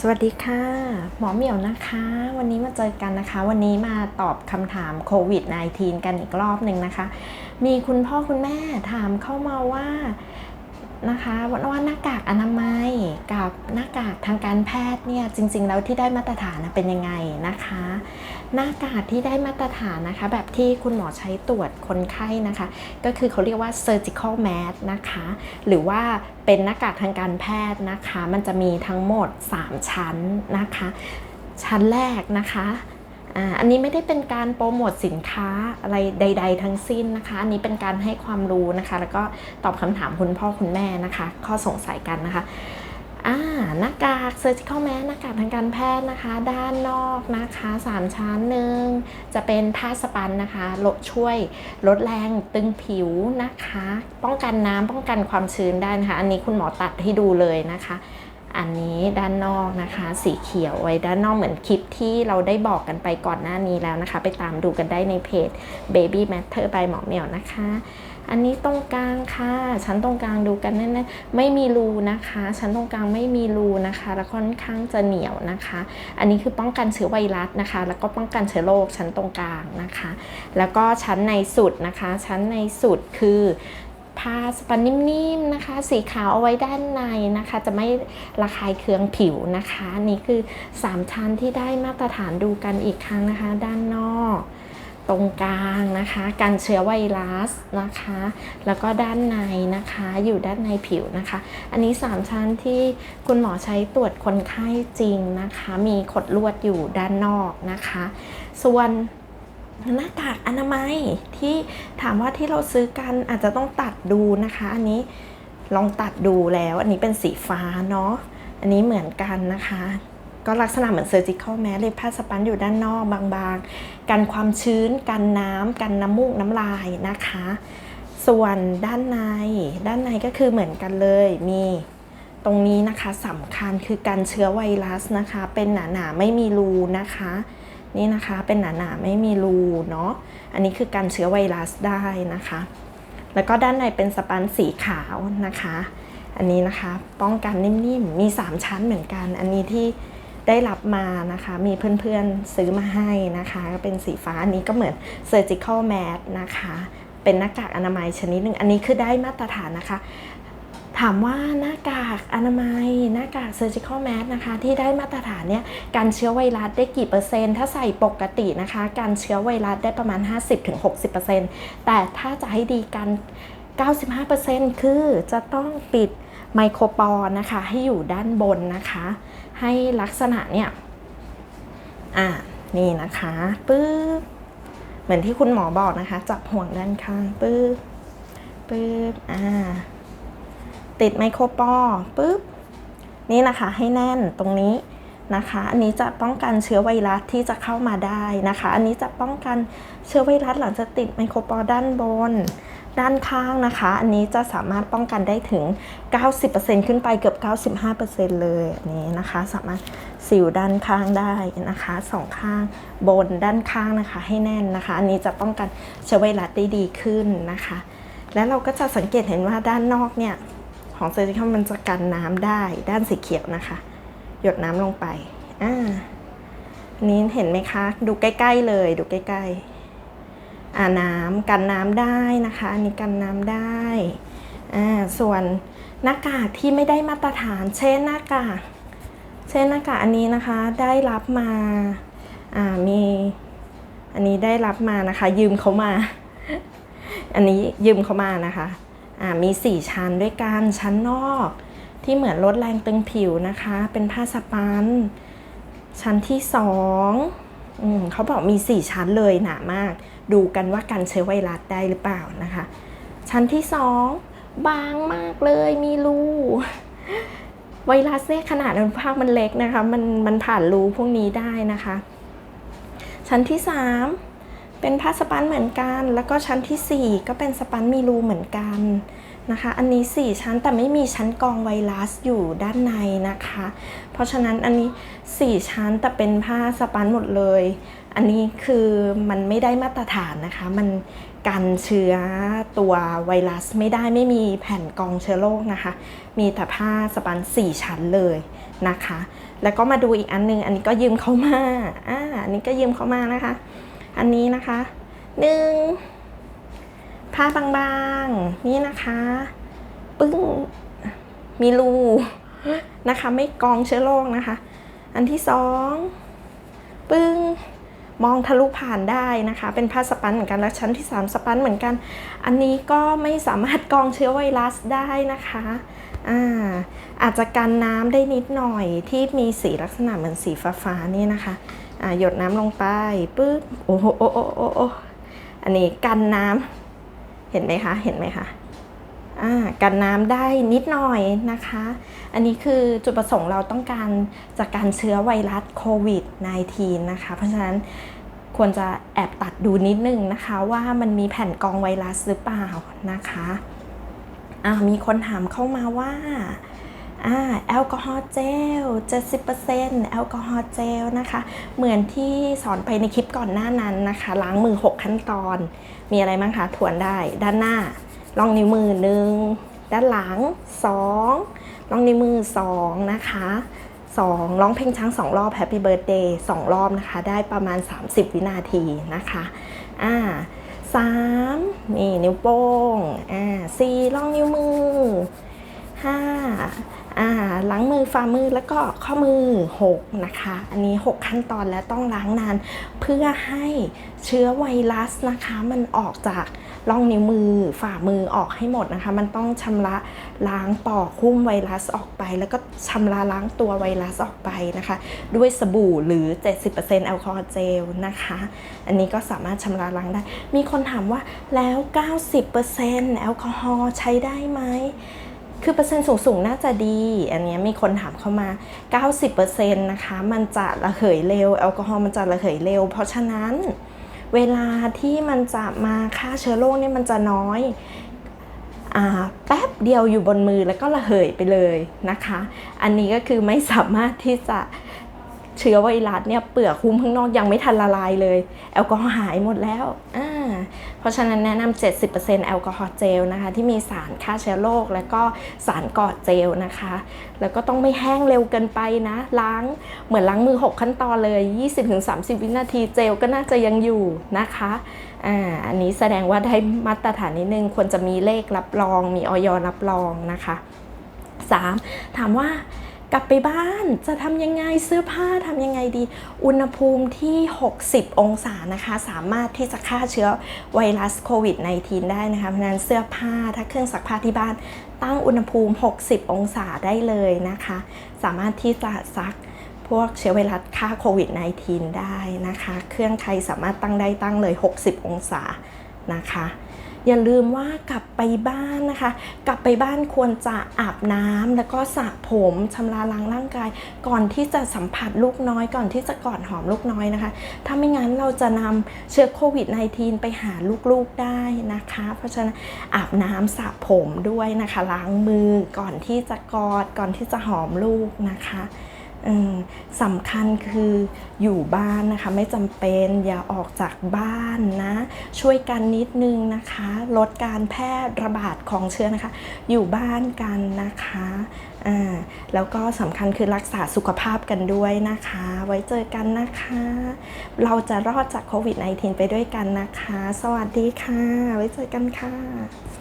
สวัสดีค่ะ หมอเหมียวนะคะ วันนี้มาเจอกันนะคะ วันนี้มาตอบคำถามโควิด -19 กันอีกรอบหนึ่งนะคะ มีคุณพ่อคุณแม่ถามเข้ามาว่า นะคะว่าว่าหน้ากากอนามัยกับหน้ากากทางการแพทย์เนี่ยจริง ๆ แล้วที่ได้มาตรฐานเป็นยังไงนะคะ หน้ากากที่ได้มาตรฐานนะคะ แบบที่คุณหมอใช้ตรวจคนไข้นะคะ ก็คือเขาเรียกว่า surgical mask นะคะ หรือว่าเป็นหน้ากากทางการแพทย์นะคะ มันจะมีทั้งหมด 3 ชั้นนะคะ ชั้นแรกนะคะ อันนี้ไม่ได้เป็นการโปรโมทสินค้าอะไรใด ๆ ทั้งสิ้นนะคะ อันนี้เป็นการให้ความรู้นะคะ แล้วก็ตอบคำถามคุณพ่อคุณแม่นะคะ ข้อสงสัยกันนะคะอ่าหน้ากาก surgical mask หน้ากากทางการแพทย์นะคะ ด้านนอกนะคะ 3 ชั้นหนึ่งจะเป็นผ้าสปันนะคะลดช่วยลดแรงตึงผิวนะคะ ป้องกันน้ำป้องกันความชื้นได้นะคะ อันนี้คุณหมอตัดให้ดูเลยนะคะ อันนี้ด้านนอกนะคะ สีเขียวไว้ด้านนอกเหมือนคลิปที่เราได้บอกกันไปก่อนหน้านี้แล้วนะคะ ไปตามดูกันได้ในเพจ Baby Matter by หมอเหมียวนะคะ อันนี้ตรงกลางค่ะ ชั้นตรงกลางดูกันแน่ๆไม่มีรูนะคะ ชั้นตรงกลางไม่มีรูนะคะ แล้วค่อนข้างจะเหนียวนะคะ อันนี้คือป้องกันเชื้อไวรัสนะคะ แล้วก็ป้องกันเชื้อโรคชั้นตรงกลางนะคะ แล้วก็ชั้นในสุดนะคะ ชั้นในสุดคือ ผ้าสปันนิ่มๆนะคะ สีขาวเอาไว้ด้านในนะคะ จะไม่ระคายเคืองผิวนะคะอันนี่คือ 3 ชั้นที่ได้มาตรฐานดูกันอีกครั้งนะคะ ด้านนอก ตรงกลางนะคะกันเชื้อไวรัสนะคะ แล้วก็ด้านในนะคะอยู่ด้านในผิวนะคะ อันนี้ 3 ชั้นที่คุณหมอใช้ตรวจคนไข้จริงนะคะ มีขดลวดอยู่ด้านนอกนะคะ ส่วน หน้ากากอนามัยที่ถามว่าที่เราซื้อกันอาจจะต้องตัดดูนะคะ อันนี้ลองตัดดูแล้ว อันนี้เป็นสีฟ้าเนาะอันนี้เหมือนกันนะคะ ก็ลักษณะเหมือนเซอร์จิค a ลแมสเลยผ้าสปันอยู่ด้านนอกบางๆ กันความชื้น กันน้ำกันน้ำมูกน้ำลายนะคะ ส่วนด้านในด้านในก็คือเหมือนกันเลยมีตรงนี้นะคะสำคัญคือกันเชื้อไวรัสนะคะ เป็นหนาๆไม่มีรูนะคะ นี่นะคะเป็นหนาๆไม่มีรูเนาะอันนี้คือกันเชื้อไวรัสได้นะคะ แล้วก็ด้านในเป็นสปันสีขาวนะคะ อันนี้นะคะป้องกันนิ่มๆมี 3 ชั้นเหมือนกัน อันนี้ที่ได้รับมานะคะ มีเพื่อนๆซื้อมาให้นะคะก็เป็นสีฟ้าอันนี้ก็เหมือน surgical mask นะคะ เป็นหน้ากากอนามัยชนิดหนึ่งอันนี้คือได้มาตรฐานนะคะ ถามว่าหน้ากากอนามัย หน้ากาก surgical mask นะคะ ที่ได้มาตรฐานเนี่ยการเชื้อไวรัสได้กี่เปอร์เซ็นต์ ถ้าใส่ปกตินะคะ การเชื้อไวรัสได้ประมาณ 50-60%แต่ถ้าจะให้ดีกัน 95%คือจะต้องปิดไมโครปอร์นะคะ ให้อยู่ด้านบนนะคะ ให้ลักษณะเนี่ย อ่า นี่นะคะปึ๊บเหมือนที่คุณหมอบอกนะคะ จับห่วงด้านข้างปึ๊บปึ๊บอ่า ติดไมโครปอปึ๊บนี่นะคะให้แน่นตรงนี้นะคะ อันนี้จะป้องกันเชื้อไวรัสที่จะเข้ามาได้นะคะ อันนี้จะป้องกันเชื้อไวรัสหลังจากติดไมโครปอด้านบน ด้านข้างนะคะ อันนี้จะสามารถป้องกันได้ถึง 90%ขึ้นไปเกือบ 95%เลยนนี้นะคะ สามารถสิวด้านข้างได้นะคะสองข้างบนด้านข้างนะคะ ให้แน่นนะคะ อันนี้จะป้องกันเชื้อไวรัสได้ดีขึ้นนะคะ แล้วเราก็จะสังเกตเห็นว่าด้านนอกเนี่ย ของเซอร์จิคมันจะกันน้ำได้ด้านสีเขียวนะคะ หยดน้ำลงไปอ่านี้เห็นไหมคะ ดูใกล้ ๆ เลยดูใกล้ๆอ่าน้ำกันน้ำได้นะคะอันนี้กันน้ำได้อ่าส่วนหน้ากากที่ไม่ได้มาตรฐาน เช่นหน้ากากเช่นหน้ากากอันนี้นะคะได้รับมาอ่ามีอันนี้ได้รับมานะคะ ยืมเขามา อันนี้ยืมเขามานะคะ มี 4 ชั้นด้วยกันชั้นนอกที่เหมือนลดแรงตึงผิวนะคะ เป็นผ้าสปัน ชั้นที่สองอืมเขาบอกมี 4 ชั้นเลยหนามาก ดูกันว่ากันเชื้อไวรัสได้หรือเปล่านะคะ ชั้นที่สองบางมากเลยมีรูไวรัสเนี่ยขนาดอนุภาคมันเล็กนะคะ มันมันผ่านรูพวกนี้ได้นะคะ ชั้นที่สาม เป็นผ้าสปันเหมือนกัน แล้วก็ชั้นที่สี่ก็เป็นสปันมีรูเหมือนกันนะคะ อันนี้ 4 ชั้นแต่ไม่มีชั้นกองไวรัสอยู่ด้านในนะคะ เพราะฉะนั้นอันนี้ 4 ชั้นแต่เป็นผ้าสปันหมดเลย อันนี้คือมันไม่ได้มาตรฐานนะคะ มันกันเชื้อตัวไวรัสไม่ได้ไม่มีแผ่นกองเชื้อโรคนะคะ มีแต่ผ้าสปัน 4 ชั้นเลยนะคะ แล้วก็มาดูอีกอันหนึง อันนี้ก็ยืมเขามาอ่าอันนี้ก็ยืมเขามานะคะ อันนี้นะคะหนึ่งผ้าบางๆ นี่นะคะ ปึ้ง มีรูนะคะ ไม่กองเชื้อโรคนะคะ อันที่สองปึ้ง มองทะลุผ่านได้นะคะ เป็นผ้าสปันเหมือนกัน แล้วชั้นที่3สปันเหมือนกัน อันนี้ก็ไม่สามารถกองเชื้อไวรัสได้นะคะอ่าอาจจะกันน้ำได้นิดหน่อยที่มีสีลักษณะเหมือนสีฟ้าๆนี่นะคะ อ่าหยดน้ำลงไปปึ๊บโอ้โหโอ้โหโอ้โหอันนี้กันน้ำเห็นไหมคะ เห็นไหมคะอ่ากันน้ำได้นิดหน่อยนะคะ อันนี้คือจุดประสงค์เราต้องการจากการเชื้อไวรัสโควิด -19 นะคะ เพราะฉะนั้นควรจะแอบตัดดูนิดนึงนะคะ ว่ามันมีแผ่นกองไวรัสหรือเปล่านะคะอ่ามีคนถามเข้ามาว่า อ่าแอลกอฮอล์เจล 70%แอลกอฮอล์เจลนะคะ เหมือนที่สอนไปในคลิปก่อนหน้านั้นนะคะ ล้างมือ 6 ขั้นตอน มีอะไรบ้างคะทวนได้ ด้านหน้าลองนิ้วมือหนึ่งด้านหลังสองลองนิ้วมือสองนะคะสองร้องเพลงช้างสองรอบ Happy Birthday สองรอบนะคะ ได้ประมาณ 30 วินาทีนะคะอ่าสามนี่นิ้วโป้งอ่าสี่ลองนิ้วมือห้า ล้างมือฝ่ามือแล้วก็ข้อมือ 6 นะคะ อันนี้ 6 ขั้นตอนและต้องล้างนาน เพื่อให้เชื้อไวรัสนะคะ มันออกจากร่องนิ้วมือฝ่ามือออกให้หมดนะคะ มันต้องชำระล้างปอกหุ้มไวรัสออกไป แล้วก็ชำระล้างตัวไวรัสออกไปนะคะ ด้วยสบู่หรือ 70%แอลกอฮอล์เจลนะคะ อันนี้ก็สามารถชำระล้างได้ มีคนถามว่าแล้ว 90%แอลกอฮอล์ใช้ได้ไหม คือเปอร์เซ็นต์สูงๆ น่าจะดี อันนี้มีคนถามเข้ามา 90%นะคะ มันจะระเหยเร็ว แอลกอฮอล์มันจะระเหยเร็ว เพราะฉะนั้นเวลาที่มันจะมาฆ่าเชื้อโรคเนี่ยมันจะน้อยอแป๊บเดียวอยู่บนมือแล้วก็ระเหยไปเลยนะคะ อันนี้ก็คือไม่สามารถที่จะ เชื้อไวรัสเนี่ยเปลือกหุ้มข้างนอกยังไม่ทันละลายเลย แอลกอฮอล์หายหมดแล้วอ่าเพราะฉะนั้นแนะนำ70%แอลกอฮอล์เจลนะคะ ที่มีสารฆ่าเชื้อโรคแล้วก็สารกอดเจลนะคะ แล้วก็ต้องไม่แห้งเร็วเกินไปนะ ล้างเหมือนล้างมือ 6 ขั้นตอนเลย 20-30 วินาทีเจลก็น่าจะยังอยู่นะคะอ่าอันนี้แสดงว่าได้มาตรฐานนิดนึงควรจะมีเลขรับรอง มีออยรับรองนะคะ 3. ถามว่า กลับไปบ้านจะทำยังไงเสื้อผ้าทำยังไงดี อุณหภูมิที่ 60 องศานะคะ สามารถที่จะฆ่าเชื้อไวรัสโควิด -19 ได้นะคะ เพราะฉะนั้นเสื้อผ้าถ้าเครื่องซักผ้าที่บ้าน ตั้งอุณหภูมิ 60 องศาได้เลยนะคะ สามารถที่จะซักพวกเชื้อไวรัสฆ่าโควิด -19 ได้นะคะ เครื่องใครสามารถตั้งได้ตั้งเลย 60 องศานะคะ อย่าลืมว่ากลับไปบ้านนะคะ กลับไปบ้านควรจะอาบน้ำแล้วก็สระผมชำระล้างร่างกาย ก่อนที่จะสัมผัสลูกน้อย ก่อนที่จะกอดหอมลูกน้อยนะคะ ถ้าไม่งั้นเราจะนำเชื้อโควิด -19 ไปหาลูกๆได้นะคะ เพราะฉะนั้นอาบน้ำสระผมด้วยนะคะ ล้างมือก่อนที่จะกอดก่อนที่จะหอมลูกนะคะ สำคัญคืออยู่บ้านนะคะ ไม่จำเป็นอย่าออกจากบ้านนะ ช่วยกันนิดนึงนะคะ ลดการแพร่ระบาดของเชื้อนะคะ อยู่บ้านกันนะคะอ่าแล้วก็สำคัญคือรักษาสุขภาพกันด้วยนะคะ ไว้เจอกันนะคะ เราจะรอดจากโควิด -19 ไปด้วยกันนะคะ สวัสดีค่ะ ไว้เจอกันค่ะ